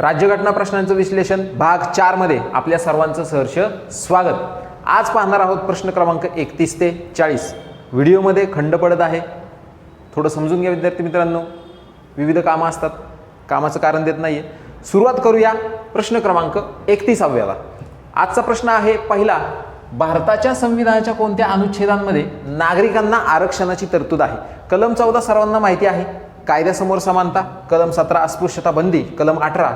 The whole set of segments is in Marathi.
राज्यघटना प्रश्नांचं विश्लेषण भाग चारमध्ये आपल्या सर्वांचं सहर्ष स्वागत. आज पाहणार आहोत प्रश्न क्रमांक एकतीस ते चाळीस. व्हिडिओमध्ये खंड पडत आहे. थोडं समजून घ्या विद्यार्थी मित्रांनो. विविध कामं असतात. कामाचं कारण देत नाही आहे सुरुवात करूया प्रश्न क्रमांक एकतीसाव्याला. आजचा प्रश्न आहे पहिला भारताच्या संविधानाच्या कोणत्या अनुच्छेदांमध्ये नागरिकांना आरक्षणाची तरतूद आहे? कलम चौदा सर्वांना माहिती आहे. कायद्यासमोर समानता कलम सतरा अस्पृश्यता बंदी कलम अठरा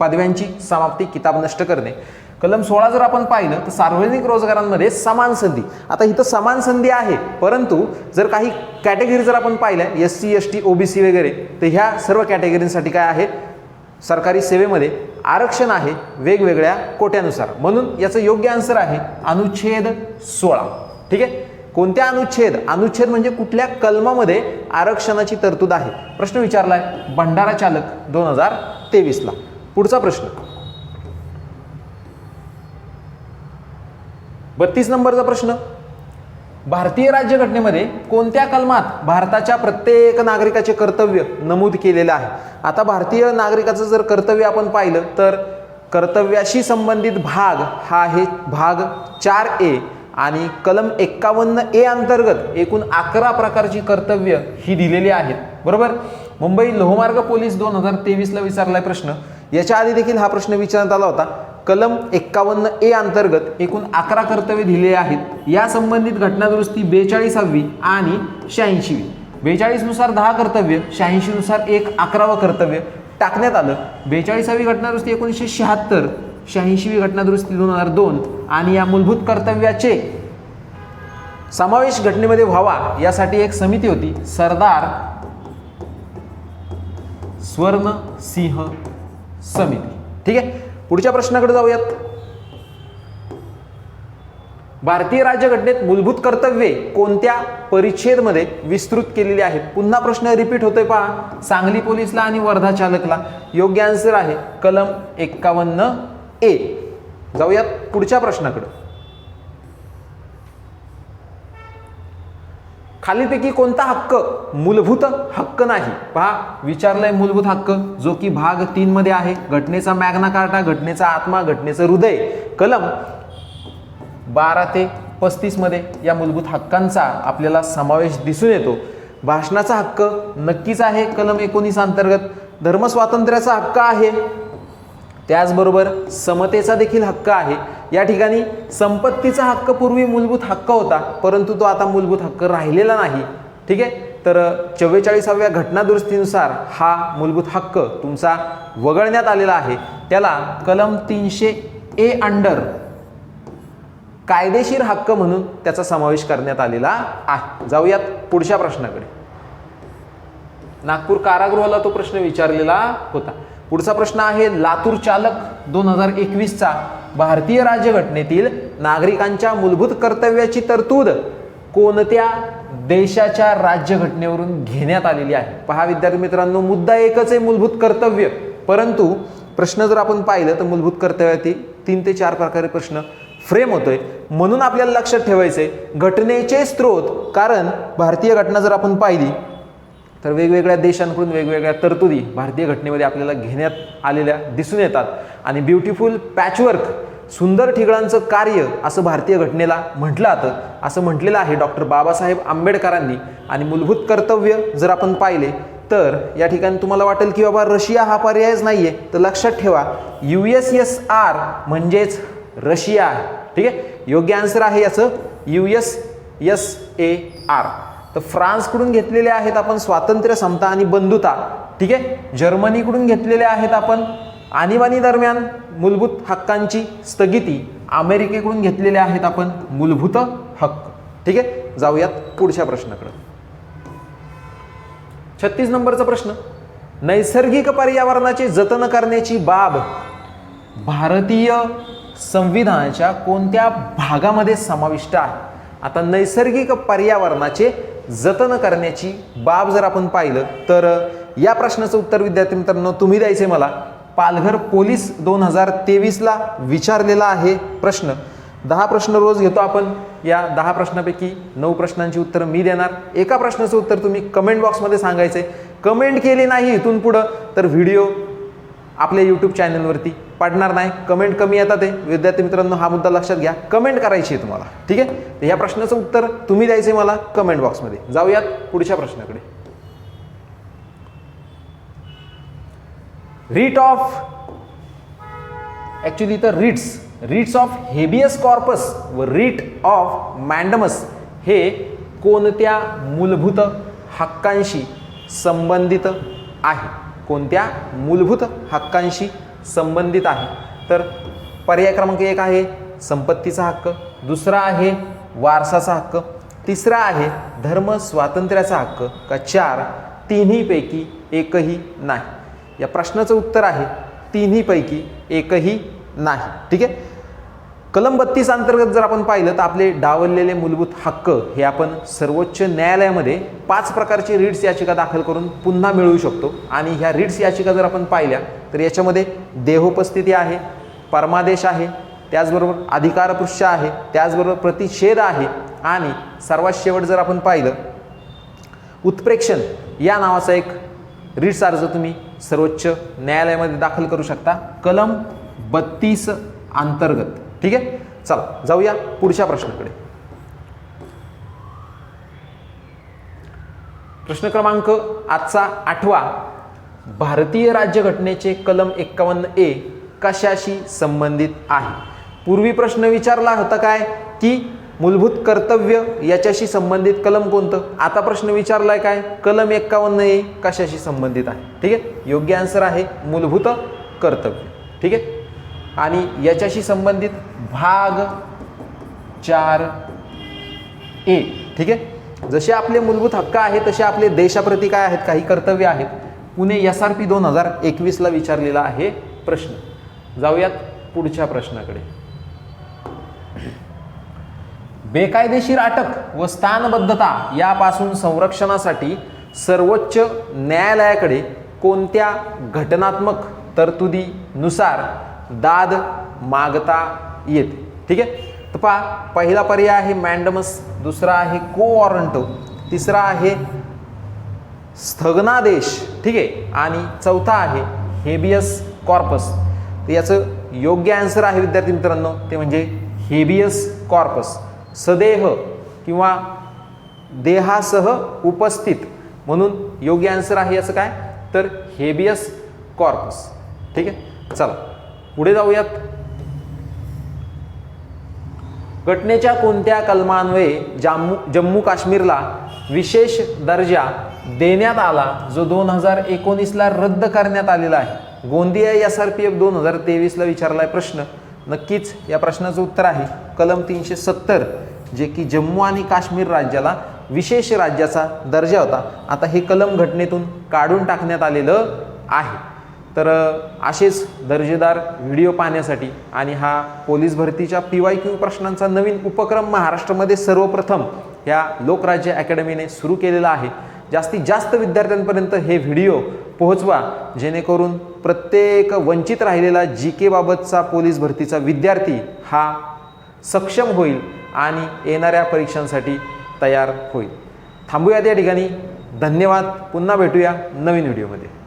पदव्यांची समाप्ती किताब नष्ट करणे. कलम सोळा जर आपण पाहिलं तर सार्वजनिक रोजगारांमध्ये समान संधी. आता इथं समान संधी आहे परंतु जर काही कॅटेगरी जर आपण पाहिल्या S C S T OBC वगैरे तर ह्या सर्व कॅटेगरींसाठी काय आहे? सरकारी सेवेमध्ये आरक्षण आहे वेगवेगळ्या कोट्यानुसार. म्हणून याचं योग्य आन्सर आहे अनुच्छेद सोळा. ठीक आहे? कोणत्या अनुच्छेद? अनुच्छेद म्हणजे कुठल्या कलमामध्ये आरक्षणाची तरतूद आहे? प्रश्न विचारलाय भंडारा चालक दोन हजार तेवीसला. पुढचा प्रश्न. बत्तीस नंबरचा प्रश्न. भारतीय राज्यघटनेमध्ये कोणत्या कलमात भारताच्या प्रत्येक नागरिकाचे कर्तव्य नमूद केलेलं आहे? आता भारतीय नागरिकाचं जर कर्तव्य आपण पाहिलं तर कर्तव्याशी संबंधित भाग हा आहे भाग चार ए. आणि कलम एक्कावन्न ए अंतर्गत एकूण अकरा प्रकारची कर्तव्य ही दिलेली आहेत. बरोबर? मुंबई लोहमार्ग पोलीस दोन हजार तेवीसला विचारलाय प्रश्न. याच्या आधी देखील हा प्रश्न विचारण्यात आला होता. कलम एक्कावन्न ए अंतर्गत एकूण अकरा कर्तव्य दिलेली आहेत. या संबंधित घटनादुरुस्ती बेचाळीसावी आणि शहाऐंशीवी. बेचाळीसनुसार दहा कर्तव्य शहाऐंशीनुसार एक अकरावं कर्तव्य टाकण्यात आलं. बेचाळीसावी घटनादुरुस्ती एकोणीसशे शहात्तर शहाऐंशीवी घटनादुरुस्ती दोन हजार दोन आणि या मूलभूत कर्तव्याचे समावेश घटनेमध्ये व्हावा यासाठी एक समिती होती सरदार स्वर्ण सिंह समिती. ठीक आहे? पुढच्या प्रश्नाकडे जाऊयात. भारतीय राज्यघटनेत मूलभूत कर्तव्ये कोणत्या परिच्छेदमध्ये विस्तृत केलेली आहेत? पुन्हा प्रश्न रिपीट होतोय पहा. सांगली पोलीसला आणि वर्धा चालकला. योग्य आन्सर आहे कलम एक्कावन्न ए जाऊयात पुढच्या प्रश्नाकडं. खालीपैकी कोणता हक्क मूलभूत हक्क नाही? पहा विचारलंय मूलभूत हक्क जो की भाग तीन मध्ये आहे. घटनेचा मॅग्ना कार्टा घटनेचा आत्मा घटनेचं हृदय. कलम बारा ते पस्तीसमध्ये या मूलभूत हक्कांचा आपल्याला समावेश दिसून येतो. भाषणाचा हक्क नक्कीच आहे. कलम एकोणीस अंतर्गत धर्मस्वातंत्र्याचा हक्क आहे. त्याचबरोबर समतेचा देखील हक्क आहे. या ठिकाणी संपत्तीचा हक्क पूर्वी मूलभूत हक्क होता परंतु तो आता मूलभूत हक्क राहिलेला नाही. ठीक आहे? तर चव्वेचाळीसाव्या घटनादुरुस्तीनुसार हा मूलभूत हक्क तुमचा वगळण्यात आलेला आहे. त्याला कलम तीनशे ए अंडर कायदेशीर हक्क म्हणून त्याचा समावेश करण्यात आलेला आहे. जाऊयात पुढच्या प्रश्नाकडे. नागपूर कारागृहाला तो प्रश्न विचारलेला होता. पुढचा प्रश्न आहे लातूर चालक दोन हजार एकवीसचा भारतीय राज्यघटनेतील नागरिकांच्या मूलभूत कर्तव्याची तरतूद कोणत्या देशाच्या राज्यघटनेवरून घेण्यात आलेली आहे? पहा विद्यार्थी मित्रांनो मुद्दा एकच आहे मूलभूत कर्तव्य. परंतु प्रश्न जर आपण पाहिलं तर मूलभूत कर्तव्यातील तीन ते चार प्रकारे प्रश्न फ्रेम होतोय. म्हणून आपल्याला लक्षात ठेवायचंय घटनेचे स्रोत. कारण भारतीय घटना जर आपण पाहिली तर वेगवेगळ्या देशांकडून वेगवेगळ्या तरतुदी भारतीय घटनेमध्ये आपल्याला घेण्यात आलेल्या दिसून येतात. आणि ब्युटिफुल पॅचवर्क सुंदर ठिगळांचं कार्य असं भारतीय घटनेला म्हटलं जातं. असं म्हटलेलं आहे डॉक्टर बाबासाहेब आंबेडकरांनी. आणि मूलभूत कर्तव्य जर आपण पाहिले तर या ठिकाणी तुम्हाला वाटेल की बाबा रशिया हा पर्यायच नाही आहे तर लक्षात ठेवा यू एस एस आर म्हणजेच रशिया आहे. ठीक आहे? योग्य आन्सर आहे याचं U S S A R तर फ्रान्सकडून घेतलेले आहेत आपण स्वातंत्र्य समता आणि बंधुता. ठीक आहे? जर्मनीकडून घेतलेले आहेत आपण. आणीबाणी दरम्यान मूलभूत हक्कांची स्थगिती. अमेरिकेकडून घेतलेले आहेत आपण मूलभूत हक्क. ठीक आहे? जाऊयात पुढच्या प्रश्नाकडे. छत्तीस नंबरचा प्रश्न. नैसर्गिक पर्यावरणाचे जतन करण्याची बाब भारतीय संविधानाच्या कोणत्या भागामध्ये समाविष्ट आहे? आता नैसर्गिक पर्यावरणाचे जतन करण्याची बाब जर आपण पाहिलं तर या प्रश्नाचं उत्तर विद्यार्थी मित्रांनो तुम्ही द्यायचे मला. पालघर पोलीस दोन हजार तेवीसला विचारलेला आहे प्रश्न. दहा प्रश्न रोज घेतो आपण. या दहा प्रश्नापैकी नऊ प्रश्नांची उत्तरं मी देणार. एका प्रश्नाचं उत्तर तुम्ही कमेंट बॉक्समध्ये सांगायचं आहे कमेंट केली नाही इथून पुढं तर व्हिडिओ आपल्या यूट्यूब चॅनलवरती पडणार नाही. कमेंट कमी येतात आहे विद्यार्थी मित्रांनो हा मुद्दा लक्षात घ्या. कमेंट करायची आहे तुम्हाला. ठीक आहे? तर ह्या प्रश्नाचं उत्तर तुम्ही द्यायचं आहे मला कमेंट बॉक्समध्ये जाऊयात पुढच्या प्रश्नाकडे. रीट ऑफ ॲक्च्युली तर writs writs of habeas corpus व रीट ऑफ मॅन्डमस हे कोणत्या मूलभूत हक्कांशी संबंधित आहे? कोणत्या मूलभूत हक्कांशी संबंधित आहे. तर पर्याय क्रमांक एक आहे संपत्तीचा हक्क दुसरा आहे वारसाचा हक्क तिसरा आहे धर्म स्वातंत्र्याचा हक्क का चार तिन्हीपैकी एकही नाही. या प्रश्नाचं उत्तर आहे तिन्हीपैकी एकही नाही. ठीक आहे? कलम बत्तीस अंतर्गत जर आपण पाहिलं तर आपले डावललेले मूलभूत हक्क हे आपण सर्वोच्च न्यायालयामध्ये पाच प्रकारची रिट्स याचिका दाखल करून पुन्हा मिळवू शकतो. आणि ह्या रिट्स याचिका जर आपण पाहिल्या तर याच्यामध्ये देहोपस्थिती आहे परमादेश आहे त्याचबरोबर अधिकारपृष्ठ आहे त्याचबरोबर प्रतिषेध आहे आणि सर्वात शेवट जर आपण पाहिलं उत्प्रेक्षण या नावाचा एक रिट्स अर्ज तुम्ही सर्वोच्च न्यायालयामध्ये दाखल करू शकता. कलम बत्तीस अंतर्गत. ठीक आहे? चला जाऊया पुढच्या प्रश्नाकडे. प्रश्न क्रमांक आजचा आठवा. भारतीय राज्यघटनेचे कलम एक्कावन्न ए कशाशी संबंधित आहे? पूर्वी प्रश्न विचारला होता काय? की मूलभूत कर्तव्य याच्याशी संबंधित कलम कोणतं? आता प्रश्न विचारलाय काय? कलम एक्कावन्न ए कशाशी संबंधित आहे? ठीक आहे? योग्य आन्सर आहे मूलभूत कर्तव्य. ठीक आहे? आणि याच्याशी संबंधित भाग चार ए. ठीक आहे? जसे आपले मूलभूत हक्क आहेत तसे आपले देशाप्रती काय आहेत? काही कर्तव्य आहेत. पुणे एस आर पी दोन हजार एकवीसला विचारलेला आहे प्रश्न. जाऊयात पुढच्या प्रश्नाकडे. बेकायदेशीर अटक व स्थानबद्धता यापासून संरक्षणासाठी सर्वोच्च न्यायालयाकडे कोणत्या घटनात्मक तरतुदीनुसार दाद मागता येते? ठीक आहे? तर पहा पहिला पर्याय आहे मॅन्डमस दुसरा आहे को वॉरंटो तिसरा आहे स्थगनादेश ठीक आहे? आणि चौथा आहे हेबियस कॉर्पस. तर याचं योग्य आन्सर आहे विद्यार्थी मित्रांनो ते म्हणजे हेबियस कॉर्पस. सदेह किंवा देहासह उपस्थित म्हणून योग्य आन्सर आहे याचं काय? तर हेबियस कॉर्पस. ठीक आहे? चला पुढे जाऊयात. घटनेच्या कोणत्या कलमान्वये जम्मू जम्मू काश्मीरला विशेष दर्जा देण्यात आला जो दोन हजार एकोणीसला रद्द करण्यात आलेला आहे? Gondia S R P F दोन हजार तेवीसला विचारला आहे प्रश्न. नक्कीच या प्रश्नाचं उत्तर आहे कलम तीनशे सत्तर जे की जम्मू आणि काश्मीर राज्याला विशेष राज्याचा दर्जा होता. आता हे कलम घटनेतून काढून टाकण्यात आलेलं आहे. तर असेच दर्जेदार व्हिडिओ पाहण्यासाठी आणि हा पोलीस भरतीच्या पी वाय क्यू प्रश्नांचा नवीन उपक्रम महाराष्ट्रामध्ये सर्वप्रथम या लोकराज्य अकॅडमीने सुरू केलेला आहे. जास्तीत जास्त विद्यार्थ्यांपर्यंत हे व्हिडिओ पोहोचवा जेणेकरून प्रत्येक वंचित राहिलेला जी के बाबतचा पोलीस भरतीचा विद्यार्थी हा सक्षम होईल आणि येणाऱ्या परीक्षांसाठी तयार होईल. थांबूयात या ठिकाणी. धन्यवाद. पुन्हा भेटूया नवीन व्हिडिओमध्ये.